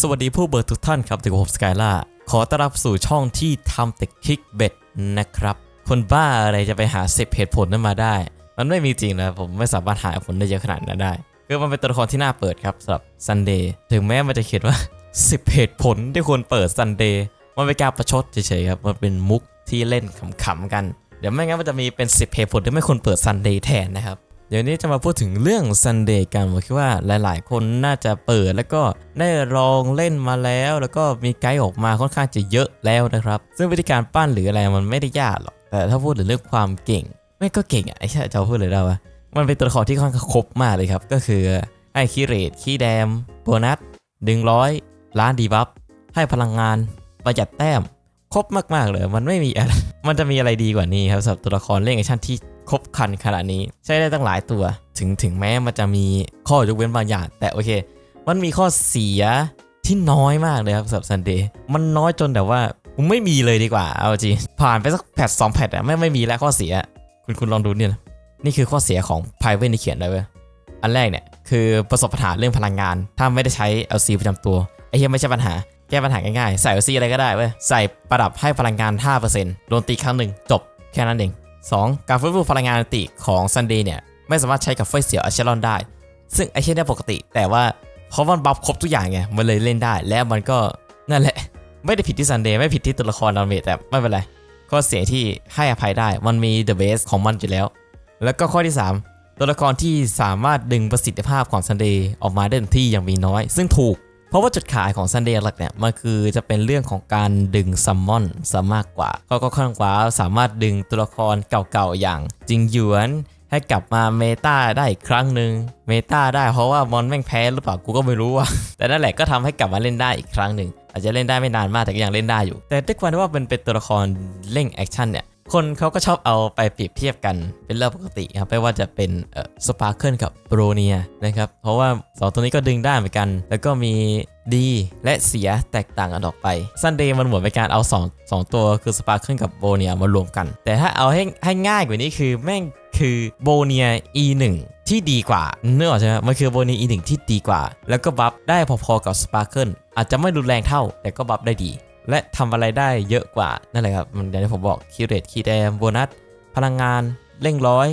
สวัสดีผู้เบิร์ทุกท่านครับถึงผมสกายล่าขอต้อนรับสู่ช่องที่ทำแต่คลิกเบ็ดนะครับ คนบ้าอะไรจะไปหาสิบเหตุผลนั้นมาได้ มันไม่มีจริงนะผมไม่สามารถหาผลได้เยอะขนาดนั้นได้คือมันเป็นตัวละครที่น่าเปิดครับสำหรับซันเดย์ถึงแม้มันจะเขียนว่า 10 เหตุผลที่ควรเปิดซันเดย์มันเป็นการประชดเฉยๆครับมันเป็นมุกที่เล่นขำๆกัน เดี๋ยวไม่งั้นมันจะมีเป็น 10 เหตุผลที่ไม่ควรเปิดซันเดย์แทนนะครับ เดี๋ยวนี้จะมาพูดถึงเรื่อง Sunday กันผมคิดว่าหลาย ๆ คนน่าจะเปิดแล้วก็ได้ลองเล่นมาแล้ว แล้วก็มีไกด์ออกมาค่อนข้างจะเยอะแล้วนะครับ ซึ่งวิธีการปั้นหรืออะไรมันไม่ได้ยากหรอก แต่ถ้าพูดถึงเรื่องความเก่ง ไม่ก็เก่งอะไอ้ใช่จะเอาพูดเลยได้วะมันเป็นตัวละครที่ค่อนข้างครบมากเลยครับ ก็คือให้คีเรตคีแดมโบนัสดึงร้อยล้านดีบัฟให้พลังงานประหยัดแต้มครบมากๆเลย มันไม่มีอะไร มันจะมีอะไรดีกว่านี้ครับสำหรับตัวละครเล่นแอคชั่นที่ ครบคันขนาดนี้ ใช้ได้ตั้งหลายตัว ถึงถึงแม้มันจะมีข้อยกเว้นบางอย่าง แต่โอเค มันมีข้อเสียที่น้อยมากเลยครับสำหรับซันเดย์มันน้อยจนแบบว่าไม่มีเลยดีกว่าเอาจริงผ่านไปสักแพทสองแพทอะไม่ไม่มีแล้วข้อเสีย คุณคุณลองดูเนี่ยนี่คือข้อเสียของไพเวนที่เขียนไว้เว้ยอันแรกเนี่ยคือประสบปัญหาเรื่องพลังงาน ถ้าไม่ได้ใช้ LC ประจำตัวไอ้เหี้ยไม่ใช่ปัญหาแก้ปัญหาง่ายๆ ใส่ LC อะไรก็ได้เว้ยใส่ประดับให้พลังงาน 5%โดนตีครั้งหนึ่งจบแค่นั้นเอง 2. การฟื้นฟูพลังงานอติของ Sunday เนี่ย ไม่สามารถใช้กับเฟเสียวอเชลอนได้ ซึ่งไอเช่นได้ปกติ แต่ว่าเพราะมันบัฟครบทุกอย่างไง มันเลยเล่นได้ และมันก็นั่นแหละ ไม่ได้ผิดที่ Sunday ไม่ผิดที่ตัวละครดาเมจแต่ไม่เป็นไรข้อเสียที่ให้อภัยได้ มันมี The Base ของมันอยู่แล้ว แล้วก็ข้อที่ 3 ตัวละครที่สามารถดึงประสิทธิภาพของ Sunday ออกมาได้เต็มที่อย่างมีน้อย ซึ่งถูก เพราะว่าจุดขายของ Sunday หลักเนี่ยมันคือจะเป็นเรื่องของการดึงซัมมอนซะมากกว่าเขาก็ค่อนข้างว่าสามารถดึงตัวละครเก่าๆอย่างจิงหยวนให้กลับมาเมตาได้อีกครั้งหนึ่งเมตาได้เพราะว่ามอนแม่งแพ้หรือเปล่ากูก็ไม่รู้อะแต่นั่นแหละก็ทำให้กลับมาเล่นได้อีกครั้งหนึ่งอาจจะเล่นได้ไม่นานมากแต่ก็ยังเล่นได้อยู่ แต่ด้วยความที่ว่าเป็นเป็นตัวละครเล่งแอคชั่นเนี่ย คนเขาก็ชอบเอาไปเปรียบเทียบกันเป็นเรื่องปกติครับไม่ว่าจะเป็นสปาร์เคิลกับโบรเนียนะครับ เพราะว่าสองตัวนี้ก็ดึงได้เหมือนกัน แล้วก็มีดีและเสียแตกต่างกันออกไปซันเดย์มันเหมือนเป็นการเอา 2 2 ตัวคือสปาร์เคิลกับโบเนียมารวมกัน แต่ถ้าเอาให้ให้ง่ายกว่านี้คือแม่งคือโบเนีย E1 ที่ดีกว่าเนื้อใช่ไหมมันคือโบเนีย E1 ที่ดีกว่า แล้วก็บัฟได้พอๆกับสปาร์เคิลอาจจะไม่รุนแรงเท่า แต่ก็บัฟได้ดี และทำอะไรได้เยอะกว่า นั่นแหละครับมันอย่างที่ผมบอกคีเรตคีแดมโบนัส พลังงานเร่งร้อย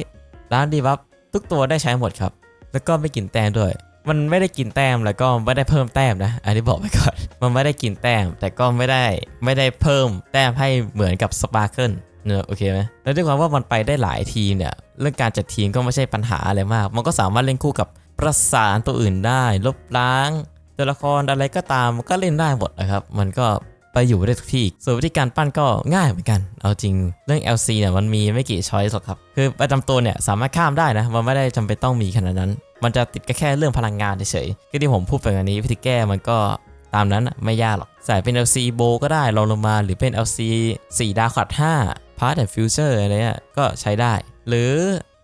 ร้านดีบัฟทุกตัวได้ใช้หมดครับ แล้วก็ไม่กินแต้มด้วย มันไม่ได้กินแต้มแล้วก็ไม่ได้เพิ่มแต้มนะ อันนี้บอกไปก่อน มันไม่ได้กินแต้ม แต่ก็ไม่ได้ไม่ได้เพิ่มแต้มให้เหมือนกับสปาร์เคิลเนอะโอเคไหมแล้วด้วยความว่ามันไปได้หลายทีมเนี่ย เรื่องการจัดทีมก็ไม่ใช่ปัญหาอะไรมาก มันก็สามารถเล่นคู่กับประสานตัวอื่นได้ ลบล้างตัวละครอะไรก็ตามมันก็เล่นได้หมดนะครับ มันก็ อยู่ได้ทุกที่ส่วนวิธีการปั้นก็ง่ายเหมือนกัน เอาจริงเรื่อง LC เนี่ยมันมีไม่กี่ช้อยส์หรอกครับ คือประจำตัวเนี่ยสามารถข้ามได้นะ มันไม่ได้จำเป็นต้องมีขนาดนั้น มันจะติดก็แค่เรื่องพลังงานเฉยๆก็ที่ผมพูดไปอันนี้วิธีแก้มันก็ตามนั้นไม่ยากหรอก ใส่เป็น LC โบก็ได้ลองลงมาหรือเป็น LC 4 ดาวขัด5 Part and Future อะไรเงี้ยก็ใช้ได้ หรือ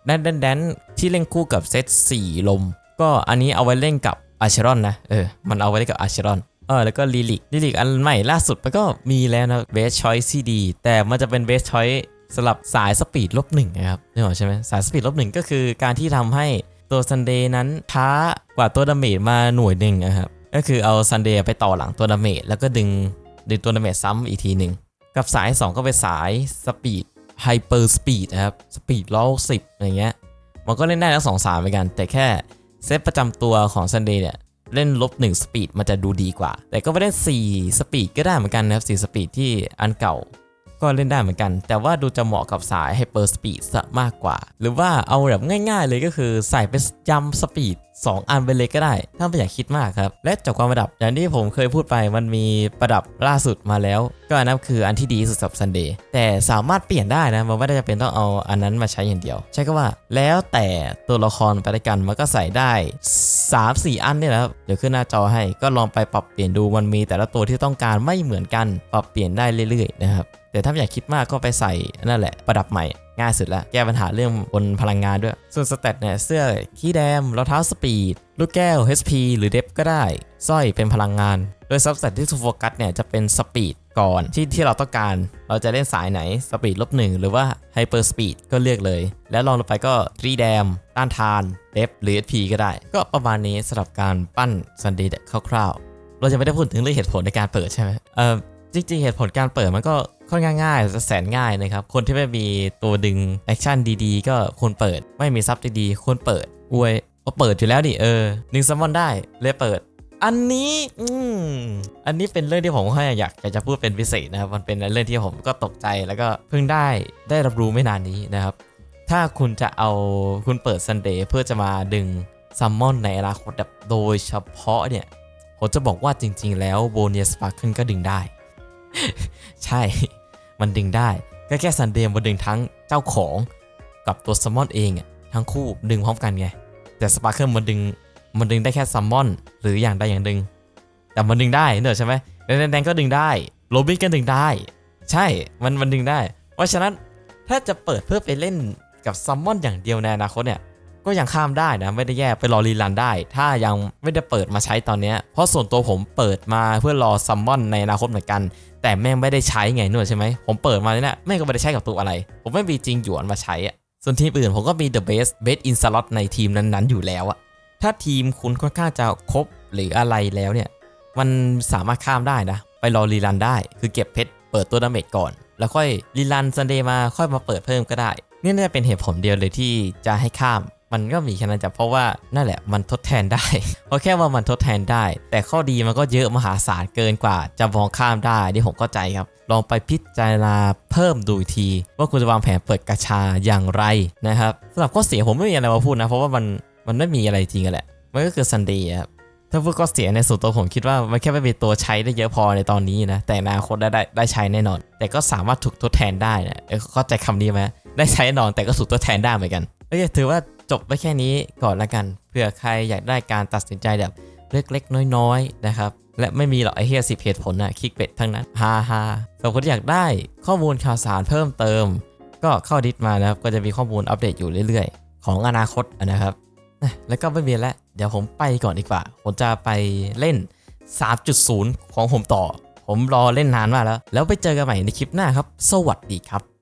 แดนแดนแดนที่เล่นคู่กับเซต4ลม ก็อันนี้เอาไว้เล่นกับอาร์เชรอนนะเออมันเอาไว้เล่นกับอาร์เชรอน เออแล้วก็ลิลิกลิลิกอันใหม่ล่าสุดมันก็มีแล้วนะเบสชอยซี่ดีแต่มันจะเป็นเบสชอยสำหรับสายสปีดลบหนึ่งนะครับนี่หรอกใช่ไหมสายสปีดลบหนึ่งก็คือการที่ทำให้ตัวซันเดย์นั้นช้ากว่าตัวดาเมจมาหน่วยหนึ่งนะครับก็คือเอาซันเดย์ไปต่อหลังตัวดาเมจแล้วก็ดึงดึงตัวดาเมจซ้ำอีกทีหนึ่งกับสาย 2 ก็เป็นสายสปีดไฮเปอร์สปีดนะครับสปีดร้อยสิบอะไรเงี้ยมันก็เล่นได้ทั้งสองสายเหมือนกัน แต่แค่เซตประจำตัวของ Sunday เนี่ย เล่นลบ1สปีดมันจะดูดีกว่า แต่ก็ไม่ได้4สปีดก็ได้เหมือนกันนะครับ4สปีดที่อันเก่า ก็เล่นได้เหมือนกัน แต่ว่าดูจะเหมาะกับสายไฮเปอร์สปีดซะมากกว่า หรือว่าเอาแบบง่าย ๆ เลยก็คือใส่เป็นยำสปีด2 อันไปเลยก็ได้ ถ้าไม่อยากคิดมากครับ และจบความประดับอย่างที่ผมเคยพูดไปมันมีประดับล่าสุดมาแล้ว ก็อันนั้นคืออันที่ดีสุดสำหรับ Sunday แต่สามารถเปลี่ยนได้นะมันไม่ได้จำเป็นต้องเอาอันนั้นมาใช้อย่างเดียว ใช่ก็ว่า แล้วแต่ตัวละครไปด้วยกันมันก็ใส่ได้ 3-4 อันเนี่ยนะครับเดี๋ยวขึ้นหน้าจอให้ก็ลองไปปรับเปลี่ยนดูมันมีแต่ละตัวที่ต้องการไม่เหมือนกัน ปรับเปลี่ยนได้เรื่อยๆนะครับ แต่ถ้าไม่อยากคิดมากก็ไปใส่นั่นแหละประดับใหม่ง่ายสุดละแก้ปัญหาเรื่องบนพลังงานด้วย ส่วนสเตตเนี่ยเสื้อขี้แดมรองเท้าสปีด ลูกแก้ว HP หรือเดฟก็ได้สร้อยเป็นพลังงาน โดยซับสเซตที่ถูกโฟกัสเนี่ยจะเป็นสปีดก่อนที่ที่เราต้องการเราจะเล่นสายไหนสปีดลบหนึ่งหรือว่าไฮเปอร์สปีดก็เลือกเลย แล้วลองลงไปก็3แดมต้านทานเดฟหรือ HP ก็ได้ ก็ประมาณนี้สำหรับการปั้นซันดย์คร่าวๆเราจะไม่ได้พูดถึงเรื่องเหตุผลในการเปิดใช่ไหมเออจริงๆ เหตุผลการเปิดมันก็ ค่อนข้างง่ายแสนง่ายนะครับ คนที่ไม่มีตัวดึงแอคชั่นดีๆ ก็ควรเปิด ไม่มีซับดีๆควรเปิด อวยก็เปิดอยู่แล้วดิเออดึงซัมมอนได้เลยเปิด อันนี้อืมอันนี้เป็นเรื่องที่ผมค่อนข้างอยากอยากจะพูดเป็นพิเศษนะครับ มันเป็นเรื่องที่ผมก็ตกใจแล้วก็เพิ่งได้ได้รับรู้ไม่นานนี้นะครับ ถ้าคุณจะเอาคุณเปิดซันเดย์เพื่อจะมาดึงซัมมอนในอนาคตแบบโดยเฉพาะเนี่ยผมจะบอกว่าจริง ๆ แล้วโบเนียสปาร์คินก็ดึงได้ ใช่ มันดึงได้ก็แค่ซันเดย์มาดึงทั้งเจ้าของกับตัวซัมมอนเองอะทั้งคู่ดึงพร้อมกันไง แต่สปาร์เคิลมันดึงมันดึงได้แค่ซัมมอนหรืออย่างใดอย่างหนึ่งแต่มันดึงได้เนอะใช่ไหมแดงแดงก็ดึงได้โรบินก็ดึงได้ ใช่มันมันดึงได้ เพราะฉะนั้นถ้าจะเปิดเพื่อไปเล่นกับซัมมอนอย่างเดียวในอนาคตเนี่ยก็ยังข้ามได้นะ ไม่ได้แย่ไปรอรีรันได้ ถ้ายังไม่ได้เปิดมาใช้ตอนนี้ เพราะส่วนตัวผมเปิดมาเพื่อรอซัมมอนในอนาคตเหมือนกัน แต่แม่งไม่ได้ใช้ไงนวดใช่ไหมผมเปิดมาเนี่ยแม่งก็ไม่ได้ใช้กับตัวอะไร ผมไม่มีจริงหยวนมาใช้อะส่วนทีมอื่นผมก็มี the best best in slot ในทีมนั้นๆ อยู่แล้วอะถ้าทีมคุณค่อนข้างจะครบหรืออะไรแล้วเนี่ย มันสามารถข้ามได้นะ ไปรอรีรันได้ คือเก็บเพชรเปิดตัวดาเมจก่อน แล้วค่อยรีรันซันเดย์มาค่อยมาเปิดเพิ่มก็ได้ นี่น่าจะเป็นเหตุผลเดียวเลยที่จะให้ข้าม มันก็มีแค่นั้นจ้ะเพราะว่านั่นแหละมันทดแทนได้ เพราะแค่ว่ามันทดแทนได้ แต่ข้อดีมันก็เยอะมหาศาลเกินกว่า จะมองข้ามได้ที่ผมเข้าใจครับ ลองไปพิจารณาเพิ่มดูที ว่าคุณจะวางแผนเปิดกระชาอย่างไรนะครับสำหรับข้อเสียผมไม่มีอะไรมาพูดนะ เพราะว่ามันมันไม่มีอะไรจริงกันแหละมันก็คือซันเดย์ครับถ้าพูดข้อเสียในส่วนตัวผมคิดว่ามันแค่ไม่มีตัวใช้ได้เยอะพอในตอนนี้นะ แต่อนาคตได้ได้ได้ใช้แน่นอน แต่ก็สามารถถูกทดแทนได้นะเข้าใจคำนี้ไหมได้ใช้แน่นอนแต่ก็ถูกทดแทนได้เหมือนกันโอเคถือว่า จบไปแค่นี้ก่อนละกันเผื่อใครอยากได้การตัดสินใจแบบเล็กๆ น้อยๆนะครับและไม่มีหรอกไอ้เฮียสิบเหตุผลนะคลิกเป็ดทั้งนั้นฮ่าฮ่าสำหรับคนที่อยากได้ข้อมูลข่าวสารเพิ่มเติม ก็เข้าดิสมานะครับก็จะมีข้อมูลอัปเดตอยู่เรื่อยๆ ของอนาคตนะครับแล้วก็ไม่มีแล้วเดี๋ยวผมไปก่อนดีกว่า ผมจะไปเล่น 3.0 ของผมต่อ ผมรอเล่นนานมากแล้ว แล้วไปเจอกันใหม่ในคลิปหน้าครับ สวัสดีครับ